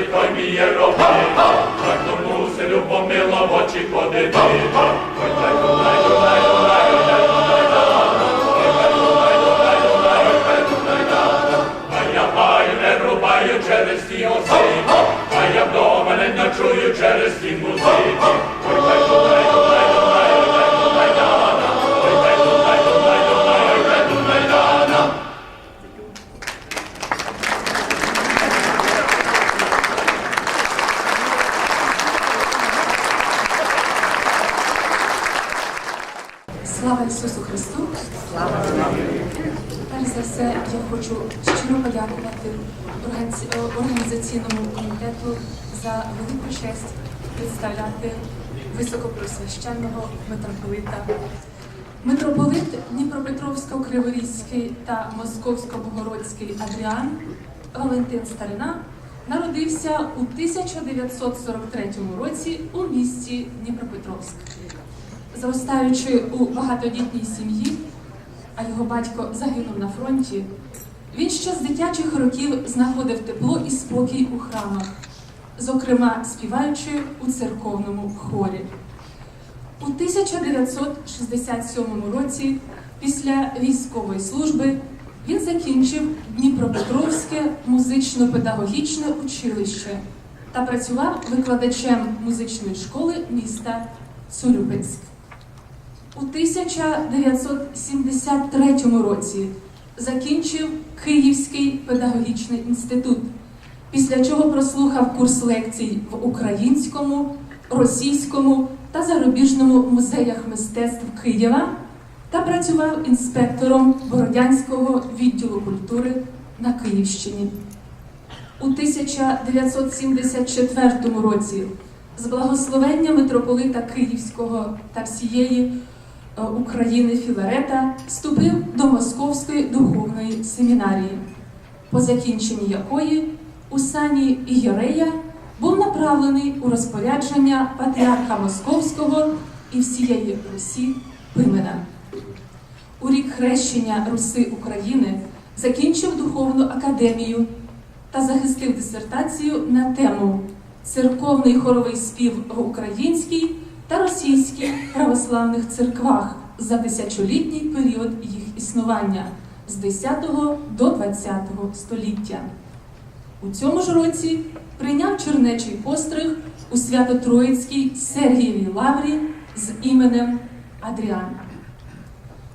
святить, той вміє робити, так тому селю помило в очі ходити, Ой, дай, дай, дай, Слава Ісусу Христу! Слава Перш за все, я хочу щиро подякувати е, організаційному комітету за велику честь представляти високопросвященного митрополита. Митрополит Дніпропетровсько-Криворізький та Московсько-Богородський Адріан Валентин Старина народився у 1943 році у місті Дніпропетровськ. Зростаючи у багатодітній сім'ї, а його батько загинув на фронті, він ще з дитячих років знаходив тепло і спокій у храмах, зокрема співаючи у церковному хорі. У 1967 році, після військової служби, він закінчив Дніпропетровське музично-педагогічне училище та працював викладачем музичної школи міста Цюрюпинськ. У 1973 році закінчив Київський педагогічний інститут, після чого прослухав курс лекцій в українському, російському та зарубіжному музеях мистецтв Києва та працював інспектором Бородянського відділу культури на Київщині. У 1974 році з благословення митрополита Київського та всієї України Філарета вступив до Московської духовної семінарії, по закінченні якої у сані Ігерея був направлений у розпорядження патріарха Московського і всієї Русі Пимена. У рік хрещення Руси України закінчив духовну академію та захистив дисертацію на тему Церковний хоровий спів в українській та російській православних церквах за тисячолітній період їх існування з 10 до 20 століття. У цьому ж році прийняв чернечий постриг у Свято-Троїцькій Сергієвій лаврі з іменем Адріан.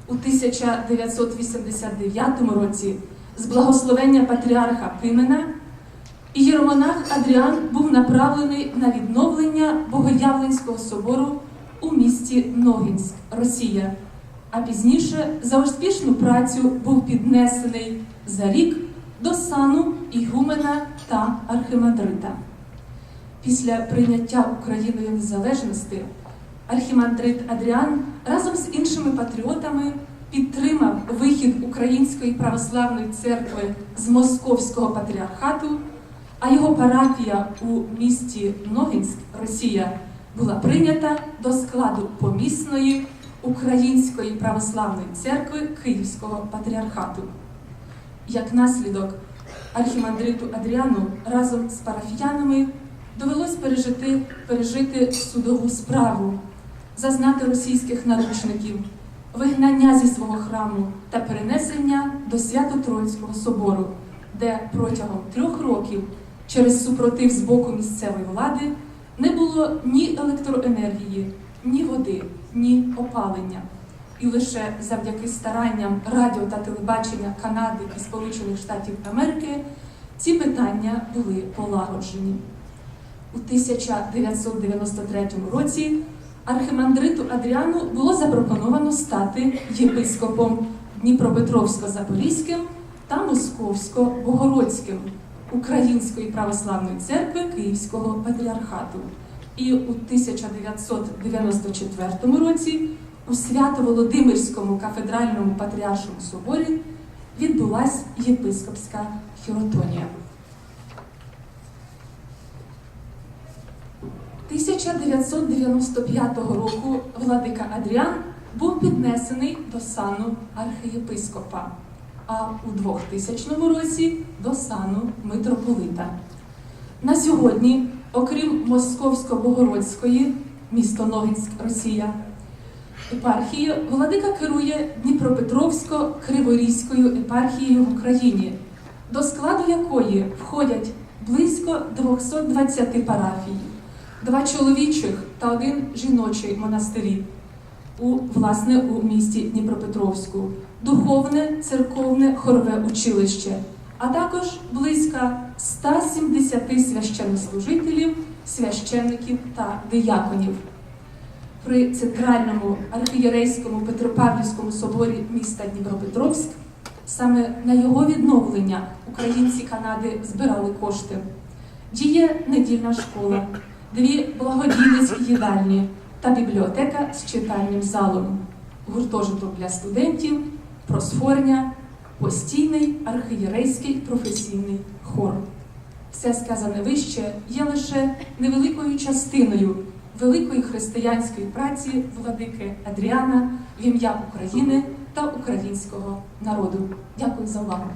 У 1989 році з благословення патріарха Пимена Єромонах Адріан був направлений на відновлення Богоявленського собору у місті Ногінськ, Росія, а пізніше за успішну працю був піднесений за рік до сану Ігумена та архимандрита. Після прийняття Україною незалежності архімандрит Адріан разом з іншими патріотами підтримав вихід Української православної церкви з Московського патріархату, а його парафія у місті Ногінськ, Росія, була прийнята до складу помісної Української православної церкви Київського патріархату. Як наслідок, архімандриту Адріану разом з парафіянами довелось пережити, пережити судову справу, зазнати російських наручників, вигнання зі свого храму та перенесення до Свято-Троїцького собору, де протягом трьох років через супротив з боку місцевої влади не було ні електроенергії, ні води, ні опалення. І лише завдяки старанням радіо та телебачення Канади і Сполучених Штатів Америки ці питання були полагоджені. У 1993 році архимандриту Адріану було запропоновано стати єпископом Дніпропетровсько-Запорізьким та Московсько-Богородським Української православної церкви Київського патріархату. І у 1994 році у Свято-Володимирському кафедральному патріаршому соборі відбулась єпископська хіротонія. 1995 року владика Адріан був піднесений до сану На сьогодні, окрім Московсько-Богородської, місто Ногинськ, Росія, епархії, владика керує Дніпропетровсько-Криворізькою епархією в Україні, до складу якої входять близько 220 парафій, два чоловічих та один жіночий монастирі у власне у місті Дніпропетровську, духовне церковне хорове училище, а також близько 170 священнослужителів, священників та дияконів. При центральному архієрейському Петропавлівському соборі міста Дніпропетровськ саме на його відновлення українці Канади збирали кошти. Діє недільна школа, дві благодійницькі їдальні та бібліотека з читальним залом, гуртожиток для студентів, просфорня, постійний архієрейський професійний хор. Все сказане вище є лише невеликою частиною великої християнської праці владики Адріана в ім'я України та українського народу. Дякую за увагу.